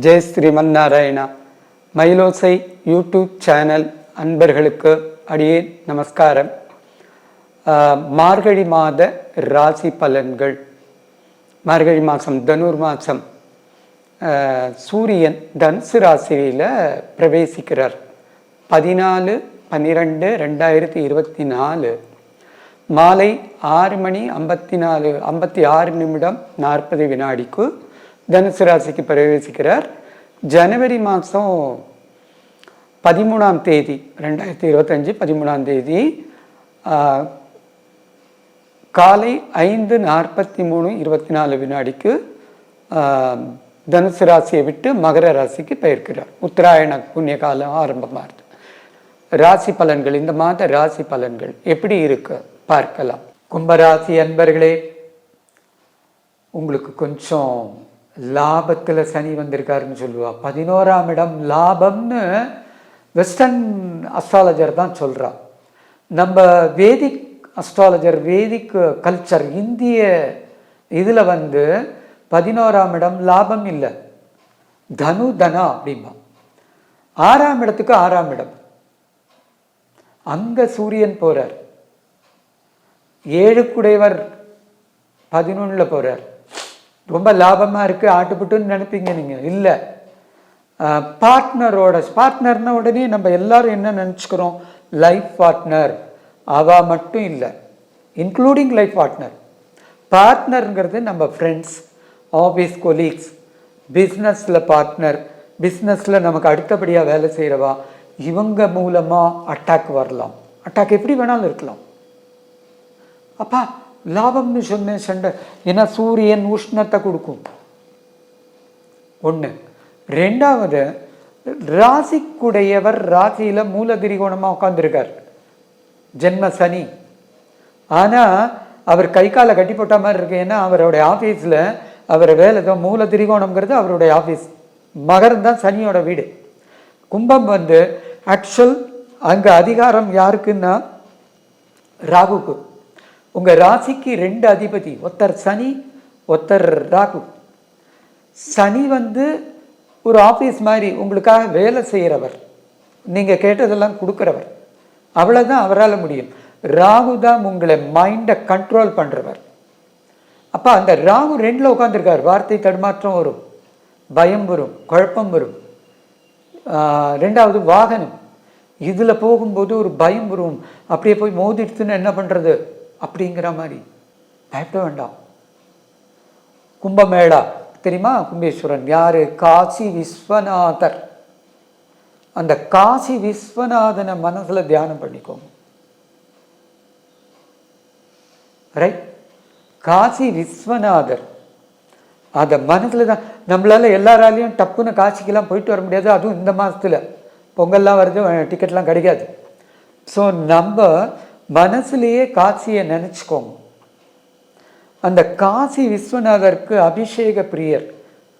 Jai Sriman Narayana. Mayilosai YouTube channel அன்பர்களுக்கு அடியே நமஸ்காரம். மார்கழி மாத ராசி பலன்கள். மார்கழி மாதம் தனுர் மாதம் சூரியன் தனுசு ராசியில் பிரவேசிக்கிறார். பதினாலு பன்னிரெண்டு ரெண்டாயிரத்தி இருபத்தி நாலு. மாலை ஆறு மணி ஐம்பத்தி நாலு ஐம்பத்தி ஆறு நிமிடம் நாற்பது வினாடிக்கு தனுசு ராசிக்கு பிரவேசிக்கிறார். ஜனவரி மாதம் பதிமூணாம் தேதி ரெண்டாயிரத்தி இருபத்தஞ்சி பதிமூணாம் தேதி காலை ஐந்து நாற்பத்தி மூணு இருபத்தி நாலு வினாடிக்கு தனுசு ராசியை விட்டு மகர ராசிக்கு பெயர்க்கிறார். உத்தராயண புண்ணிய காலம் ஆரம்பமாகுது ராசி பலன்கள் இந்த மாத ராசி பலன்கள் எப்படி இருக்கு பார்க்கலாம். கும்பராசி அன்பர்களே உங்களுக்கு கொஞ்சம் லாபத்தில் சனி வந்திருக்காருன்னு சொல்லுவா. பதினோராம் இடம் லாபம்னு வெஸ்டர்ன் அஸ்ட்ராலஜர் தான் சொல்கிறா நம்ம வேதிக் அஸ்ட்ராலஜர் வேதிக் கல்ச்சர் இந்திய இதில் வந்து பதினோராம் இடம் லாபம் இல்லை. தனு தனா அப்படிம்பா. ஆறாம் இடத்துக்கு ஆறாம் இடம். அங்கே சூரியன் போகிறார் ஏழுக்குடையவர் பதினொன்றில் போகிறார் ரொம்ப லாபமாக இருக்குது ஆட்டுப்புட்டுன்னு நினைப்பீங்க நீங்கள் இல்லை. பார்ட்னரோட பார்ட்னர்னா உடனே நம்ம எல்லாரும் என்ன நினச்சிக்கிறோம்? லைஃப் பார்ட்னர் அவா மட்டும் இல்லை. இன்க்ளூடிங் லைஃப் பார்ட்னர் பார்ட்னருங்கிறது நம்ம ஃப்ரெண்ட்ஸ் ஆஃபீஸ் கொலீக்ஸ் பிஸ்னஸில் பார்ட்னர் பிஸ்னஸில் நமக்கு அடுத்தபடியாக வேலை செய்கிறவா இவங்க மூலமாக அட்டாக் வரலாம். அட்டாக் எப்படி வேணாலும் இருக்கலாம். அப்பா லாபம்னு சொன்னேன் சண்டை. ஏன்னா சூரியன் உஷ்ணத்தை கொடுக்கும். ஒன்று ரெண்டாவது ராசிக்குடையவர் ராசியில் மூல திரிகோணமாக உட்காந்துருக்கார் ஜென்ம சனி. ஆனால் அவர் கை காலை கட்டி போட்ட மாதிரி இருக்கு. ஏன்னா அவருடைய ஆஃபீஸில் அவர் வேலை தான் மூல திரிகோணம்ங்கிறது அவருடைய ஆஃபீஸ் மகரம் தான் சனியோட வீடு. கும்பம் வந்து ஆக்சுவல் அங்கே அதிகாரம் யாருக்குன்னா ராகுக்கு. உங்கள் ராசிக்கு ரெண்டு அதிபதி ஒருத்தர் சனி ஒருத்தர் ராகு. சனி வந்து ஒரு ஆஃபீஸ் மாதிரி உங்களுக்காக வேலை செய்கிறவர் நீங்கள் கேட்டதெல்லாம் கொடுக்குறவர். அவ்வளோதான் அவரால் முடியும். ராகு தான் உங்களை மைண்டை கண்ட்ரோல் பண்ணுறவர் அப்போ அந்த ராகு ரெண்டில் உட்காந்துருக்கார் வார்த்தை தடுமாற்றம் வரும். பயம் வரும். குழப்பம் வரும். ரெண்டாவது வாகனம். இதில் போகும்போது ஒரு பயம் வரும். அப்படியே போய் மோதிடுத்துன்னு என்ன பண்ணுறது அப்படிங்கிற மாதிரி. பயப்பட வேண்டாம். கும்பமேளா தெரியுமா? கும்பேஸ்வரன். யாரு? காசி விஸ்வநாதர். அந்த காசி விஸ்வநாதனை மனசுல தியானம் பண்ணிக்கோங்க. ரைட் காசி விஸ்வநாதர். அதை மனசில் தான் நம்மளால எல்லாராலையும் டப்புன்னு காசிக்கெல்லாம் போயிட்டு வர முடியாது. அதுவும் இந்த மாசத்துல. பொங்கல்லாம் வருது டிக்கெட்லாம் கிடைக்காது. ஸோ நம்ம மனசுலேயே காசியை நினச்சிக்கோங்க. அந்த காசி விஸ்வநாதருக்கு அபிஷேக பிரியர்.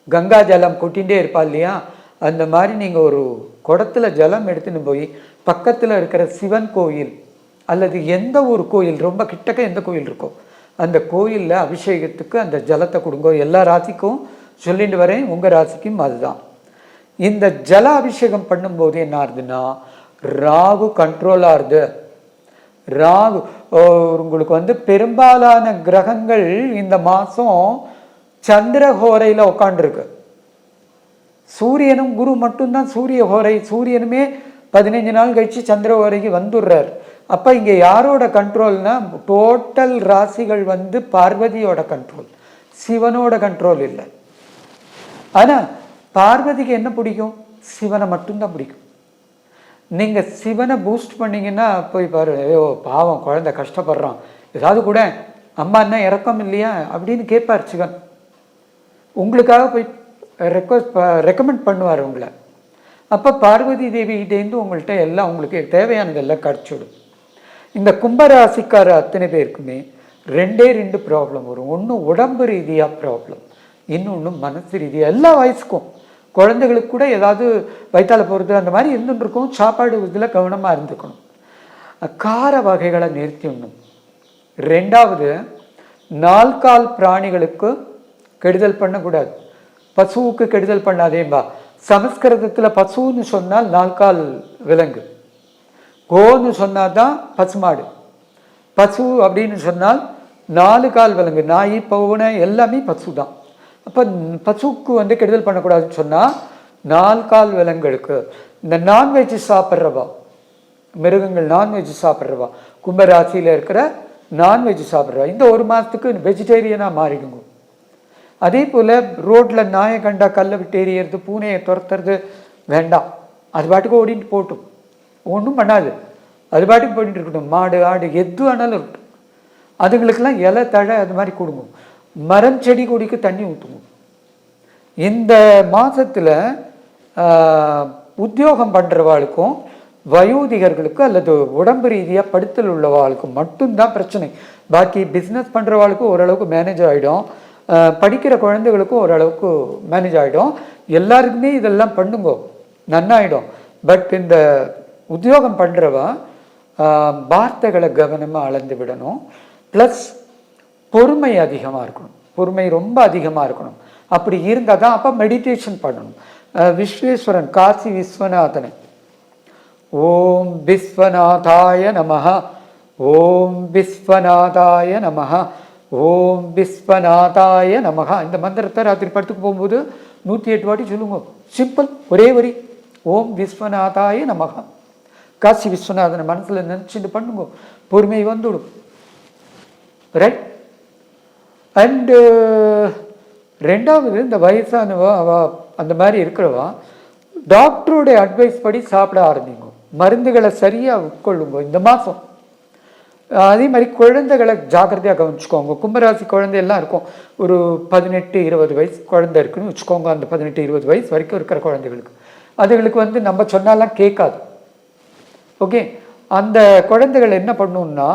கங்கா ஜலம் கொட்டிகிட்டே இருப்பா இல்லையா? அந்த மாதிரி நீங்கள் ஒரு குடத்துல ஜலம் எடுத்துன்னு போய் பக்கத்தில் இருக்கிற சிவன் கோயில் அல்லது எந்த ஒரு கோயில் ரொம்ப கிட்டக்க எந்த கோயில் இருக்கோ அந்த கோயிலில் அபிஷேகத்துக்கு அந்த ஜலத்தை கொடுங்க. எல்லா ராசிக்கும் சொல்லிட்டு வரேன். உங்கள் ராசிக்கும் அதுதான். இந்த ஜல அபிஷேகம் பண்ணும்போது என்ன ஆகுதுன்னா ராகு கண்ட்ரோல் ஆகுது ராகு உங்களுக்கு வந்து பெரும்பாலான கிரகங்கள் இந்த மாதம் சந்திரஹோரையில் உட்காண்டிருக்கு சூரியனும் குரு மட்டும்தான் சூரிய ஹோரை சூரியனுமே பதினஞ்சு நாள் கழிச்சு சந்திரஹோரைக்கு வந்துடுறார். அப்போ இங்கே யாரோட கண்ட்ரோல்னா டோட்டல் ராசிகள் வந்து பார்வதியோட கண்ட்ரோல். சிவனோட கண்ட்ரோல் இல்லை. ஆனால் பார்வதிக்கு என்ன பிடிக்கும்? சிவனை மட்டும்தான் பிடிக்கும். நீங்கள் சிவனை பூஸ்ட் பண்ணிங்கன்னா போய் பாரு. ஐயோ பாவம் குழந்தை கஷ்டப்படுறான். ஏதாவது கூட அம்மா என்ன இறக்கம் இல்லையா? அப்படின்னு கேட்பார் சிவன். உங்களுக்காக போய் ரெக்வஸ்ட் ரெக்கமெண்ட் பண்ணுவார் உங்களை. அப்போ பார்வதி தேவிகிட்டேருந்து உங்கள்கிட்ட எல்லாம் உங்களுக்கு தேவையானதெல்லாம் கிடச்சிடும் இந்த கும்பராசிக்கார அத்தனை பேருக்குமே ரெண்டே ரெண்டு ப்ராப்ளம் வரும். ஒன்று உடம்பு ரீதியாக ப்ராப்ளம் இன்னொன்று மனசு ரீதியாக எல்லா வயசுக்கும். குழந்தைகளுக்கு கூட ஏதாவது வயிற்றால் போகிறது அந்த மாதிரி இருந்துருக்கும். இருக்கும் சாப்பாடு இதில் கவனமாக இருந்துக்கணும். கார வகைகளை நிறுத்திடணும் ரெண்டாவது நால்கால் பிராணிகளுக்கு கெடுதல் பண்ணக்கூடாது. பசுவுக்கு கெடுதல் பண்ணாதேம்பா. சமஸ்கிருதத்தில் பசுன்னு சொன்னால் நால்கால் விலங்கு. கோன்னு சொன்னால் தான் பசுமாடு. பசு அப்படின்னு சொன்னால் நாலு கால் விலங்கு. நாய் பவுனை எல்லாமே பசு தான் அப்போ பசுக்கு வந்து கெடுதல் பண்ணக்கூடாதுன்னு சொன்னால் நாலு கால் விலங்குகளுக்கு. இந்த நான்வெஜ் சாப்பிட்றவா? மிருகங்கள் நான்வெஜ் சாப்பிட்றவா? கும்பராசியில் இருக்கிற நான்வெஜ் சாப்பிட்றவா? இந்த ஒரு மாதத்துக்கு வெஜிடேரியனாக மாறிடுங்க. அதே போல் ரோட்டில் நாயை கண்டா கல்லை விட்டு எறியறது பூனையை துரத்துறது வேண்டாம். அது பாட்டுக்கு ஓடிட்டு போட்டும். ஒன்றும் பண்ணாது. அது பாட்டுக்கு போயிட்டு இருக்கட்டும். மாடு ஆடு எது வேணாலும் இருக்கட்டும். அதுங்களுக்கெல்லாம் இலை தழை அது மாதிரி கொடுங்க. மரம் செடி கொடிக்கு தண்ணி ஊற்றுவோம் இந்த மாதத்தில் உத்தியோகம் பண்ணுறவாளுக்கும் வயோதிகர்களுக்கு அல்லது உடம்பு ரீதியாக படுத்தல் உள்ளவாளுக்கும் மட்டும்தான் பிரச்சனை. பாக்கி பிஸ்னஸ் பண்ணுறவாளுக்கும் ஓரளவுக்கு மேனேஜ் ஆகிடும் படிக்கிற குழந்தைகளுக்கும் ஓரளவுக்கு மேனேஜ் ஆகிடும் எல்லாருக்குமே இதெல்லாம் பண்ணுங்க நன்னாயிடும். பட் இந்த உத்தியோகம் பண்ணுறவ வார்த்தைகளை கவனமாக அளந்து விடணும். ப்ளஸ் பொறுமை அதிகமாக இருக்கணும். பொறுமை ரொம்ப அதிகமாக இருக்கணும். அப்படி இருந்தால் தான் அப்போ மெடிடேஷன் பண்ணணும். விஸ்வேஸ்வரன் காசி விஸ்வநாதனை. ஓம் விஸ்வநாதாய நமஹ. ஓம் விஸ்வநாதாய நமஹ. ஓம் விஸ்வநாதாய நமஹ. இந்த மந்திரத்தை ராத்திரி படத்துக்கு போகும்போது நூற்றி எட்டு வாட்டி சொல்லுங்க. சிம்பிள் ஒரே வரி. ஓம் விஸ்வநாதாய நமஹ. காசி விஸ்வநாதனை மனசில் நினச்சிட்டு பண்ணுங்க. பொறுமை வந்துடும். ரைட் அண்டு uh, ரெண்டாவது இந்த வயசானவா அவ அந்த மாதிரி இருக்கிறவா டாக்டருடைய அட்வைஸ் படி சாப்பிட ஆரம்பிங்க. மருந்துகளை சரியாக உட்கொள்ளுங்க இந்த மாதம் அதே மாதிரி குழந்தைகளை ஜாக்கிரதையாக கவனிச்சுக்கோங்க. கும்பராசி குழந்தை எல்லாம் இருக்கும். ஒரு பதினெட்டு இருபது வயசு குழந்தை இருக்குன்னு வச்சுக்கோங்க. அந்த பதினெட்டு இருபது வயசு வரைக்கும் இருக்கிற குழந்தைகளுக்கு. அதுகளுக்கு வந்து நம்ம சொன்னாலாம் கேட்காது. ஓகே அந்த குழந்தைகள் என்ன பண்ணணுன்னா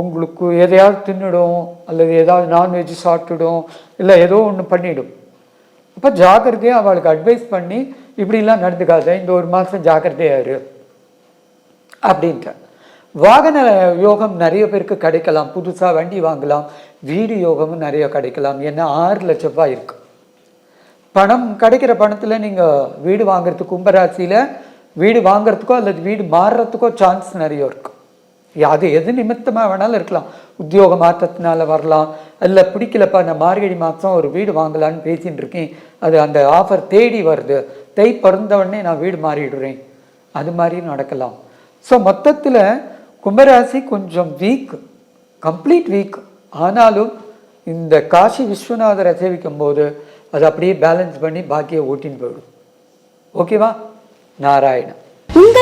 உங்களுக்கு எதையாவது தின்னுடும் அல்லது ஏதாவது நான்வெஜ் சாப்பிட்டுடும் இல்லை ஏதோ ஒன்று பண்ணிவிடும் அப்போ ஜாக்கிரதையாக அவளுக்கு அட்வைஸ் பண்ணி இப்படிலாம் நடந்துக்காத இந்த ஒரு மாதம் ஜாக்கிரதையாரு அப்படின்ட்டு. வாகன யோகம் நிறைய பேருக்கு கிடைக்கலாம். புதுசாக வண்டி வாங்கலாம். வீடு யோகமும் நிறைய கிடைக்கலாம். ஏன்னா ஆறு லட்ச ரூபாய் இருக்கு. பணம் கிடைக்கிற பணத்தில் நீங்கள் வீடு வாங்குறதுக்கு கும்பராசியில் வீடு வாங்குறதுக்கோ அல்லது வீடு மாறுறதுக்கோ சான்ஸ் நிறைய இருக்கு. அது எது நிமித்தமாக வேணாலும் இருக்கலாம். உத்தியோக மாற்றத்தினால வரலாம். இல்லை பிடிக்கலப்பா நான் மார்கழி மாதம் ஒரு வீடு வாங்கலான்னு பேசின்னு இருக்கேன். அது அந்த ஆஃபர் தேடி வருது. தை பிறந்தவொடனே நான் வீடு மாறிடுறேன். அது மாதிரியும் நடக்கலாம். ஸோ மொத்தத்தில் கும்பராசி கொஞ்சம் வீக் கம்ப்ளீட் வீக் ஆனாலும் இந்த காசி விஸ்வநாதரை சேவிக்கும் போது அது அப்படியே பேலன்ஸ் பண்ணி பாக்கியை ஓட்டின்னு போயிடும். ஓகேவா நாராயணன்.